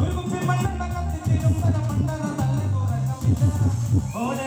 ഒരു കുപ്പി മണ്ണെണ്ണ കത്തിച്ചിരുമ്പല പണ്ടറ തള്ളി തുറക്കമില്ല ഓരോ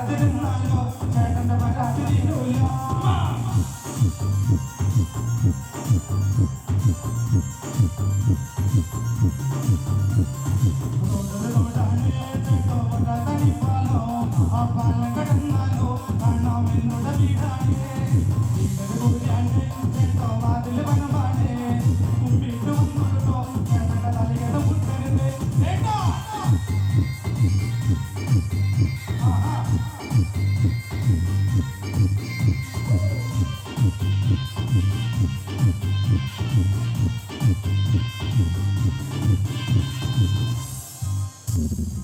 വരാതിരുന്നാലോ ചേട്ടന്റെ വരാതിരിക്കൂല കടന്നാലോ കാണാമെന്നുള്ള വീടാണ് Thank you.